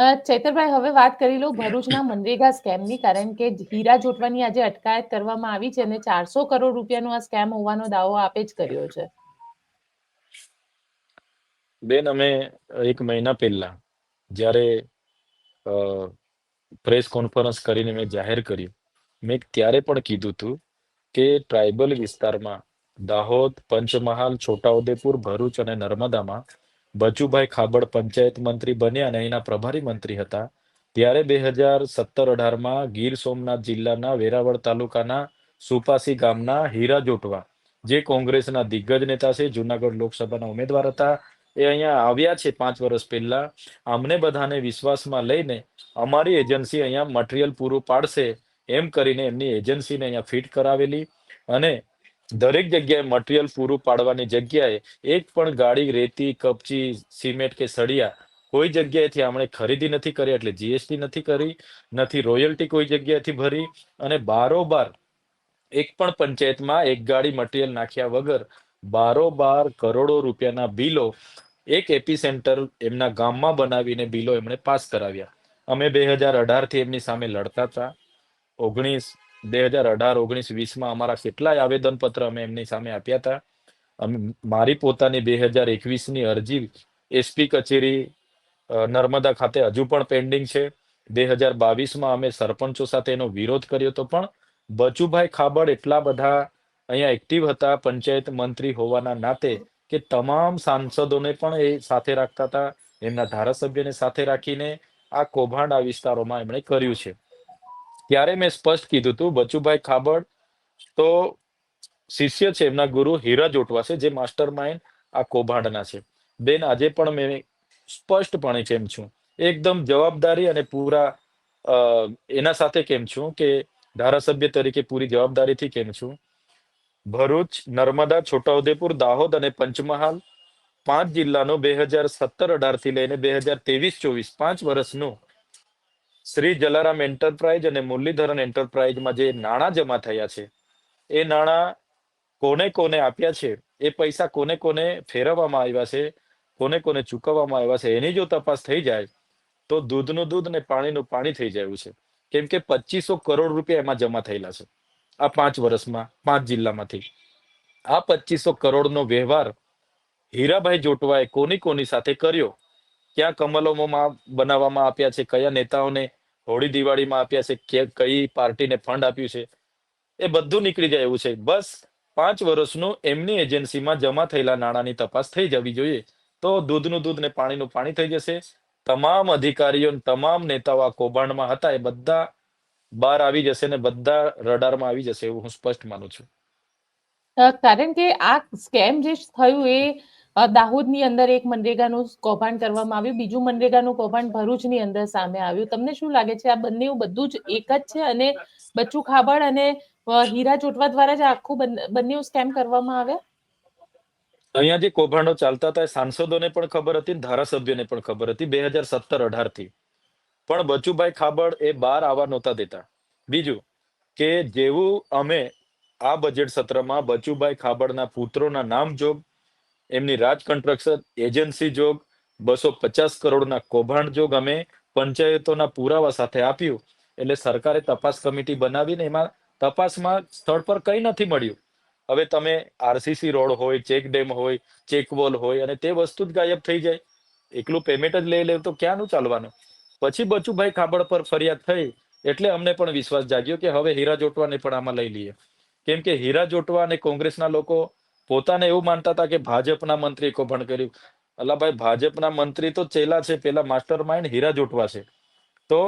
ચૈતરભાઈ, હવે વાત કરી લો ભરૂચના મનરેગા સ્કેમની, કારણ કે હીરા જોટવાની આજે અટકાયત કરવામાં આવી છે અને ચારસો કરોડ રૂપિયાનો આ સ્કેમ હોવાનો દાવો આપે જ કર્યો છે. બેન, અમે એક મહિના પહેલા જ્યારે પ્રેસ કોન્ફરન્સ કરીને મેં જાહેર કર્યું, મેં ત્યારે પણ કીધું હતું કે ટ્રાઇબલ વિસ્તારમાં દાહોદ, પંચમહાલ, છોટાઉદેપુર, ભરૂચ અને નર્મદામાં બચુભાઈ ખાબડ પંચાયત મંત્રી બન્યા અને અહીંના પ્રભારી મંત્રી હતા. ત્યારે બે હજાર સત્તર અઢારમાં ગીર સોમનાથ જિલ્લાના વેરાવળ તાલુકાના સુપાસી ગામના હીરા જોટવા, જે કોંગ્રેસના દિગ્ગજ નેતા છે, જુનાગઢ લોકસભાના ઉમેદવાર હતા. એ અહીંયા આવ્યા છે પાંચ વર્ષ પહેલા. અમને બધાને વિશ્વાસમાં લઈને અમારી એજન્સી અહીંયા મટીરિયલ પૂરું પાડશે એમ કરીને એમની એજન્સીને અહીંયા ફિટ કરાવેલી અને દરેક જગ્યાએ મટીરિયલ પૂરું પાડવાની જગ્યાએ એક પણ ગાડી, રેતી, કપચી સિમેન્ટ કે સળિયા કોઈ જગ્યાએથી આપણે ખરીદી નથી કરી, એટલે જીએસટી નથી કરી, નથી રોયલ્ટી કોઈ જગ્યાએથી ભરી અને બારોબાર એક પણ પંચાયતમાં એક ગાડી મટીરિયલ નાખ્યા વગર બારોબાર કરોડો રૂપિયાના બિલો એક એપી સેન્ટર એમના ગામમાં બનાવીને બિલો એમણે પાસ કરાવ્યા. અમે બે હજાર અઢારથી એમની સામે લડતા હતા. ઓગણીસ બે હજાર અઢાર ઓગણીસ વીસમાં અમારા કેટલાય આવેદન પત્ર અમે એમની સામે આપ્યા હતા. અમે મારી પોતાની બે હજાર એકવીસની અરજી એસપી કચેરી નર્મદા ખાતે હજુ પણ પેન્ડિંગ છે. બે હજાર બાવીસમાં અમે સરપંચો સાથે એનો વિરોધ કર્યો તો પણ બચુભાઈ ખાબડ એટલા બધા અહીંયા એક્ટિવ હતા પંચાયત મંત્રી હોવાના નાતે કે તમામ સાંસદોને પણ એ સાથે રાખતા હતા. એમના ધારાસભ્યને સાથે રાખીને આ કૌભાંડ વિસ્તારોમાં એમણે કર્યું છે. ત્યારે મેં સ્પષ્ટ કીધું હતું બચુભાઈ ખાબડ તો શિષ્ય છે, એમના ગુરુ હીરા જોટવા છે, જે માસ્ટર માઇન્ડ આ કૌભાંડના છે. બેન આજે પણ મેં સ્પષ્ટપણે કેમ છું? એકદમ જવાબદારી અને પૂરા એના સાથે કેમ છું કે ધારાસભ્ય તરીકે પૂરી જવાબદારીથી કેમ છું? ભરૂચ, નર્મદા, છોટાઉદેપુર, દાહોદ અને પંચમહાલ પાંચ જિલ્લાનો બે હજાર સત્તર અઢારથી લઈને બે હજાર ત્રેવીસ ચોવીસ પાંચ વર્ષનું શ્રી જલારામ એન્ટરપ્રાઇઝ અને મુરલીધરન એન્ટરપ્રાઇઝમાં જે નાણાં જમા થયા છે, એ નાણાં કોને કોને આપ્યા છે, એ પૈસા કોને કોને ફેરવવામાં આવ્યા છે, કોને કોને ચૂકવવામાં આવ્યા છે, એની જો તપાસ થઈ જાય, તો દૂધનું દૂધ ને પાણીનું પાણી થઈ જાય છે. કેમ કે પચીસો કરોડ રૂપિયા એમાં જમા થયેલા છે, આ પાંચ વર્ષમાં, પાંચ જિલ્લામાંથી. આ પચીસો કરોડનો વ્યવહાર હીરાભાઈ જોટવાએ કોની કોની સાથે કર્યો? ક્યાં કમલોમાં બનાવવામાં આપ્યા છે? કયા નેતાઓને હોળી દિવાળીમાં આપ્યા છે? કઈ પાર્ટીને ફંડ આપ્યું છે? એ બધું નીકળી જાય એવું છે. બસ પાંચ વર્ષનું એમની એજન્સીમાં જમા થયેલા નાણાંની તપાસ થઈ જવી જોઈએ. તો દૂધનું દૂધ ને પાણીનું પાણી થઈ જશે. તમામ અધિકારીઓ તમામ નેતાઓ આ કૌભાંડમાં હતા. એ બધા બહાર આવી જશે ને બધા રડારમાં આવી જશે એવું હું સ્પષ્ટ માનું છું. કારણ કે આ સ્કેમ જે થયું એ દાહોદની અંદર એક મનરેગાનું કૌભાંડ કરવામાં આવ્યું. બીજું મનરેગાનું કૌભાંડ ભરૂચની અંદર સામે આવ્યું. તમને શું લાગે છે? આ બંને બધું જ એક જ છે અને બચ્ચુ ખાબડ અને હીરા ચોટવા દ્વારા જ આખું બંને સ્કેમ કરવામાં આવ્યા? અહીંયા જે કૌભાંડો ચાલતા હતા સાંસદોને પણ ખબર હતી ધારાસભ્યોને પણ ખબર હતી બે હજાર સત્તર અઢારથી પણ બચુભાઈ ખાબડ એ બહાર આવવા નહોતા દેતા. બીજું કે જેવું અમે આ બજેટ સત્રમાં બચુભાઈ ખાબડના પુત્રોના નામ જોગ એમની રાજ કન્સ્ટ્રક્શન એજન્સી જોગ, બસો પચાસ કરોડના કૌભાંડ જોગ અમે પંચાયતોના પુરાવા સાથે આપ્યું. એટલે સરકારે તપાસ કમિટી બનાવીને એમાં તપાસમાં સ્થળ પર કંઈ નથી મળ્યું. હવે તમે આરસીસી રોડ હોય, ચેક ડેમ હોય, ચેક વોલ હોય અને તે વસ્તુ જ ગાયબ થઈ જાય. એકલું પેમેન્ટ જ લઈ લે તો ક્યાંનું ચાલવાનું? પછી બચુભાઈ ખાબડ પર ફરિયાદ થઈ એટલે અમને પણ વિશ્વાસ જાગ્યો કે હવે હીરા જોટવાને પણ આમાં લઈ લઈએ. કેમ કે હીરા જોટવા અને કોંગ્રેસના લોકો પોતાને એવું માનતા હતા કે ભાજપના મંત્રી કૌભાંડ કર્યું. અલા ભાઈ, ભાજપના મંત્રી તો ચેલા છે, પેલા માસ્ટર માઇન્ડ હીરા જોટવા છે. તો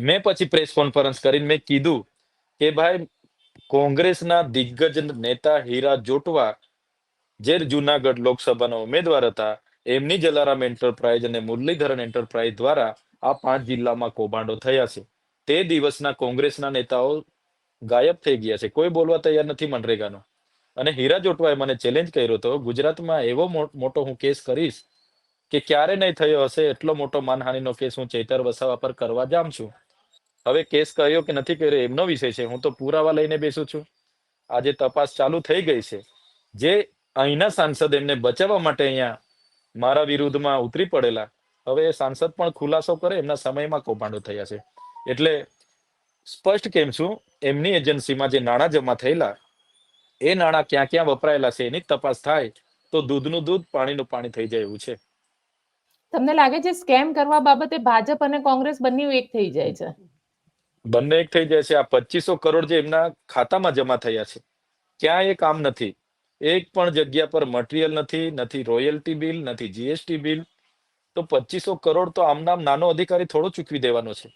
મેં પછી પ્રેસ કોન્ફરન્સ કરીને મેં કીધું કે ભાઈ, કોંગ્રેસના દિગ્ગજ નેતા હીરા જોટવા જે જુનાગઢ લોકસભાના ઉમેદવાર હતા, એમની જલારામ એન્ટરપ્રાઇઝ અને મુરલીધરન એન્ટરપ્રાઇઝ દ્વારા આ પાંચ જિલ્લામાં કૌભાંડો થયા છે. તે દિવસના કોંગ્રેસના નેતાઓ ગાયબ થઈ ગયા છે. કોઈ બોલવા તૈયાર નથી મનરેગાનો. અને હીરા જોટવાએ મને ચેલેન્જ કર્યો હતો, ગુજરાતમાં એવો મોટો હું કેસ કરીશ કે ક્યારે નહીં થયો હશે? એટલો મોટો માનહાનિનો કેસ હું ચૈતર વસાવા પર કરવા જામ છું. હવે કેસ કર્યો કે નથી કર્યો એમનો વિષય છે. હું તો પુરાવા લઈને બેસું છું. આજે તપાસ ચાલુ થઈ ગઈ છે. જે અહીંના સાંસદ એમને બચાવવા માટે અહીંયા મારા વિરુદ્ધમાં ઉતરી પડેલા, હવે એ સાંસદ પણ ખુલાસો કરે, એમના સમયમાં કૌભાંડો થયા છે. એટલે સ્પષ્ટ કેમ છું, એમની એજન્સીમાં જે નાણાં જમા થયેલા એ નાણાં ક્યાં ક્યાં વપરાયેલા છે એની તપાસ થાય તો દૂધનું દૂધ પાણીનું પાણી થઈ જાય એવું છે. તમને લાગે છે સ્કેમ કરવા બાબતે ભાજપ અને કોંગ્રેસ બંને એક થઈ જાય છે? બંને એક થઈ જાય છે. આ પચીસો કરોડ જે એમના ખાતામાં જમા થયા છે ક્યાં એ કામ નથી. એક પણ જગ્યા પર મટીરિયલ નથી નથી રોયલ્ટી બિલ નથી જીએસટી બિલ. તો પચીસો કરોડ તો આમ નામ નાનો અધિકારી થોડો ચૂકવી દેવાનો છે.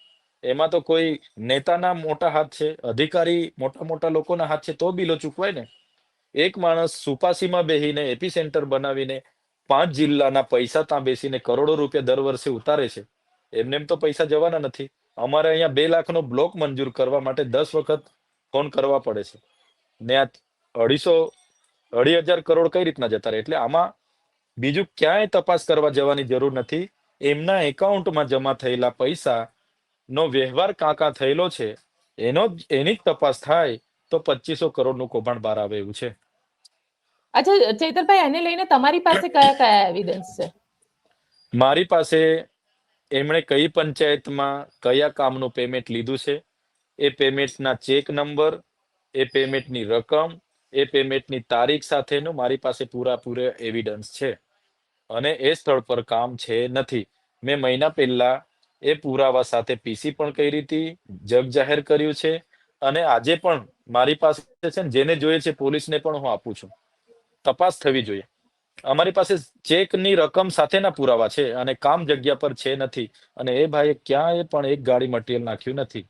એમાં તો કોઈ નેતાના મોટા હાથ છે, અધિકારી મોટા મોટા લોકોના હાથ છે, તો બિલો ચૂકવાય ને. એક માણસ સુપાસીમાં બેહીને એપી સેન્ટર બનાવીને પાંચ જિલ્લાના પૈસા ત્યાં બેસીને કરોડો રૂપિયા દર વર્ષે ઉતારે છે. એમને એમ તો પૈસા જવાના નથી. અમારે અહીંયા બે લાખનો બ્લોક મંજૂર કરવા માટે દસ વખત ફોન કરવા પડે છે. ને આ અઢીસો, અઢી હજાર કરોડ કઈ રીતના જતા રહે? એટલે આમાં બીજું ક્યાંય તપાસ કરવા જવાની જરૂર નથી. એમના એકાઉન્ટમાં જમા થયેલા પૈસા નો વ્યવહાર કાં કાં થયેલો છે એનો એની જ તપાસ થાય તો પચીસો કરોડનું કૌભાંડ બહાર આવે એવું છે. અચ્છા ચૈતરભાઈ એને લઈને તમારી પાસે કયા કયા એવિડન્સ છે? મારી પાસે એમણે કઈ પંચાયતમાં કયા કામનું પેમેન્ટ લીધું છે એ પેમેન્ટના ચેક નંબર એ પેમેન્ટની રકમ એ પેમેન્ટની તારીખ સાથેનું મારી પાસે પૂરાપૂરો એવિડન્સ છે. અને એ સ્થળ પર કામ છે નથી. મેં મહિના પહેલા એ પુરાવા સાથે પીસી પણ કરી હતી, જગ જાહેર કર્યું છે અને આજે પણ મારી પાસે છે ને જેને જોઈએ છે પોલીસને પણ હું આપું છું. તપાસ થવી જોઈએ. અમારી પાસે ચેકની રકમ સાથેના પુરાવા છે અને કામ જગ્યા પર છે નથી અને એ ભાઈએ ક્યાંય પણ એક ગાડી મટીરિયલ નાખ્યું નથી.